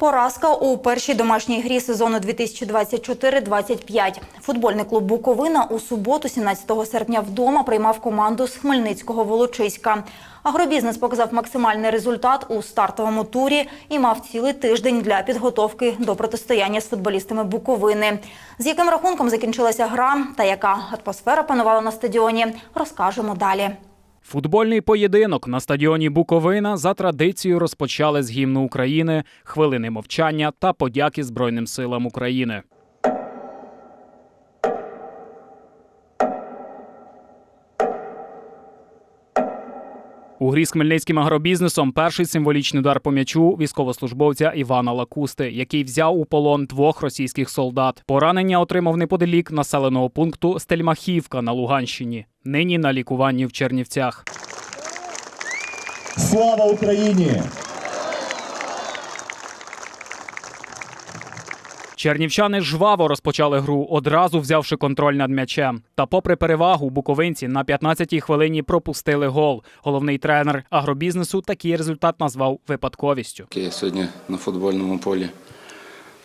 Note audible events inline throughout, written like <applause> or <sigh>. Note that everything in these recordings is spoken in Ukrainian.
Поразка у першій домашній грі сезону 2024-25. Футбольний клуб Буковина у суботу, 17 серпня, вдома приймав команду з Хмельницького Волочиська. Агробізнес показав максимальний результат у стартовому турі і мав цілий тиждень для підготовки до протистояння з футболістами Буковини. З яким рахунком закінчилася гра та яка атмосфера панувала на стадіоні, розкажемо далі. Футбольний поєдинок на стадіоні Буковина за традицією розпочали з гімну України, хвилини мовчання та подяки Збройним силам України. У грі з хмельницьким агробізнесом перший символічний удар по м'ячу військовослужбовця Івана Лакусти, який взяв у полон двох російських солдат. Поранення отримав неподалік населеного пункту Стельмахівка на Луганщині. Нині на лікуванні в Чернівцях. Слава Україні! Чернівчани жваво розпочали гру, одразу взявши контроль над м'ячем. Та, попри перевагу, буковинці на 15-й хвилині пропустили гол. Головний тренер агробізнесу такий результат назвав випадковістю. Окей, Сьогодні на футбольному полі,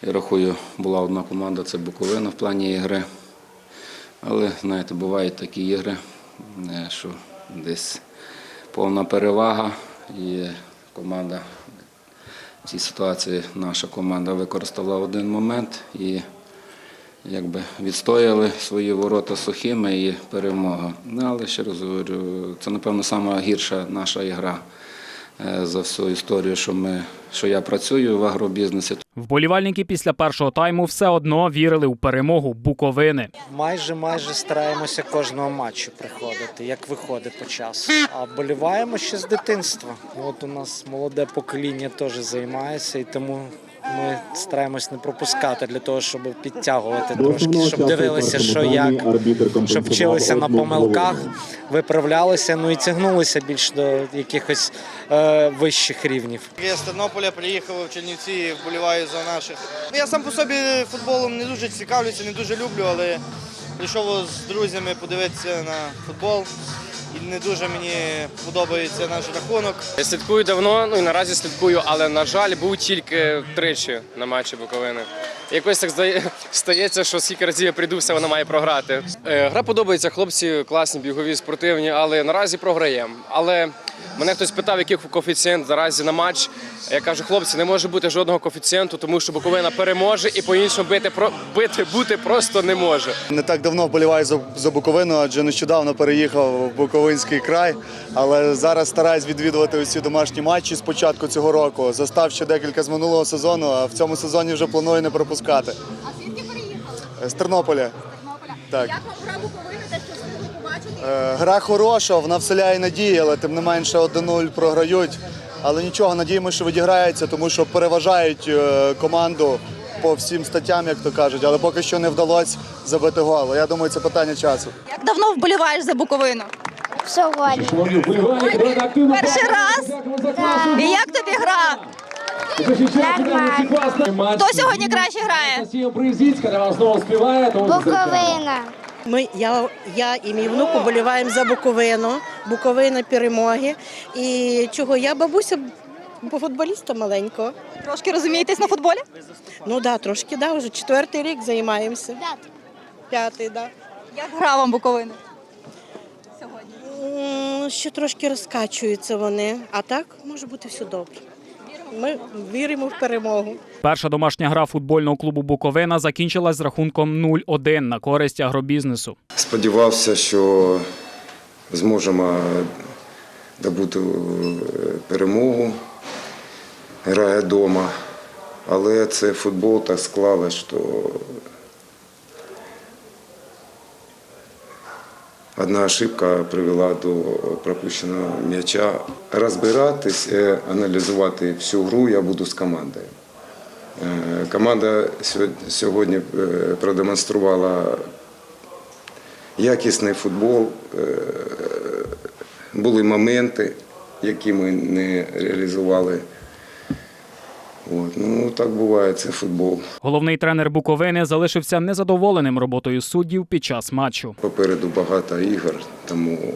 я рахую, була одна команда це Буковина в плані ігри. Але, знаєте, бувають такі ігри, е, що десь повна перевага і команда в цій ситуації наша команда використала один момент і якби відстояли свої ворота сухими і перемога. Ну, але ще раз говорю, це напевно найгірша наша ігра за всю історію, що ми що я працюю в агробізнесі. Вболівальники після першого тайму все одно вірили у перемогу Буковини. Майже майже стараємося кожного матчу приходити, як виходить по часу. А вболіваємо ще з дитинства. От у нас молоде покоління теж займається, і тому ми стараємось не пропускати для того, щоб підтягувати трошки, щоб дивилися, що як, щоб вчилися на помилках, виправлялися, ну і тягнулися більш до якихось е, вищих рівнів. Я з Тернополя приїхав в Чернівці вболіваю за наших. Ну, Я сам по собі футболом не дуже цікавлюся, не дуже люблю, але прийшов з друзями подивитися на футбол. І не дуже мені подобається наш рахунок. Я слідкую давно, ну і наразі слідкую, але на жаль, був тільки тричі на матчі Буковини. Якось так здає- <laughs> стається, що скільки разів я прийду, все вона має програти. Е, Гра подобається, хлопці класні, бігові, спортивні, але наразі програємо. Але мене хтось питав, який коефіцієнт наразі на матч. Я кажу, хлопці, не може бути жодного коефіцієнту, тому що Буковина переможе і по-іншому бити, бити бути просто не може. Не так давно вболіваю за, за Буковину, адже нещодавно переїхав в Буковинський край. Але зараз стараюсь відвідувати усі домашні матчі з початку цього року. Застав ще декілька з минулого сезону, а в цьому сезоні вже планую не пропускати. А звідки переїхали? З Тернополя. Тернополя. Так. Як вам гра Буковини, те, що Гра хороша, вона вселяє надії, але тим не менше 1-0 програють. Але нічого, надіємося, що відіграється, тому що переважають е, команду по всім статтям, як то кажуть, але поки що не вдалося забити гол. Я думаю, це питання часу. Як давно вболіваєш за Буковину? Сьогодні. Перший раз? І як тобі гра? Нормально. Хто сьогодні краще грає? Буковина. Ми, я, я і мій внук вболіваємо за Буковину, Буковина перемоги. І чого я бабуся бо футболіста маленького. Трошки розумієтесь на футболі? Ну да, трошки да, вже четвертий рік займаємося. П'ятий, П'ятий, да. Як гра вам Буковини? М, Ще трошки розкачуються вони, а так може бути все добре. Ми віримо в перемогу. Перша домашня гра футбольного клубу Буковина закінчилась з рахунком 0-1 на користь агробізнесу. Сподівався, що зможемо добути е, перемогу, грає вдома. Але це футбол так склалось, що одна ошибка привела до пропущеного м'яча. Розбиратись, е, аналізувати всю гру я буду з командою. Е, Команда сьогодні е, продемонструвала якісний футбол. Е, Були моменти, які ми не реалізували. От. Ну, так буває, це футбол. Головний тренер Буковини залишився незадоволеним роботою суддів під час матчу. Попереду багато ігор, тому,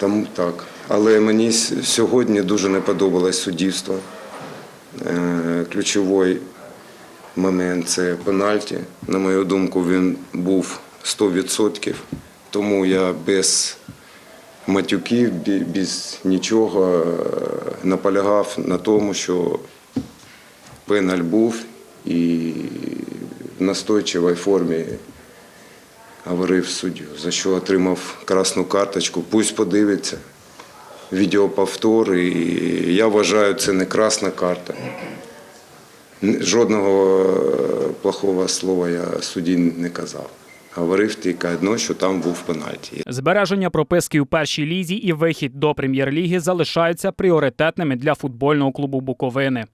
тому так. Але мені сьогодні дуже не подобалось суддівство. Е, Ключовий момент це пенальті. На мою думку, він був 100%. Тому я без матюків, без нічого е, наполягав на тому, що пеналь був і в настойчивій формі говорив суддю, за що отримав красну карточку. Пусть подивиться відеоповтор. І я вважаю, це не красна карта. Жодного е, плохого слова я судді не казав. Говорив тільки одно, що там був пенальті. Збереження прописки у першій лізі і вихід до прем'єр-ліги залишаються пріоритетними для футбольного клубу Буковини.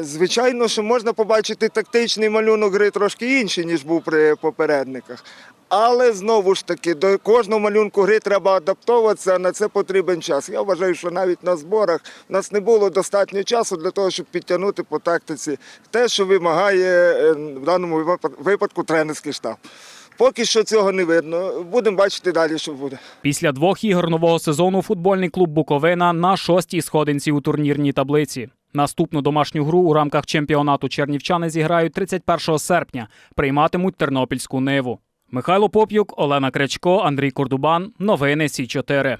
Звичайно, що можна побачити тактичний малюнок гри трошки інший, ніж був при попередниках. Але знову ж таки, до кожного малюнку гри треба адаптовуватися, а на це потрібен час. Я вважаю, що навіть на зборах в нас не було достатньо часу для того, щоб підтягнути по тактиці те, що вимагає е, в даному випад- випадку тренерський штаб. Поки що цього не видно. Будемо бачити далі, що буде. Після двох ігор нового сезону футбольний клуб Буковина на шостій сходинці у турнірній таблиці. Наступну домашню гру у рамках чемпіонату чернівчани зіграють 31 серпня. Прийматимуть тернопільську ниву. Михайло Поп'юк, Олена Кречко, Андрій Кордубан. Новини Сі 4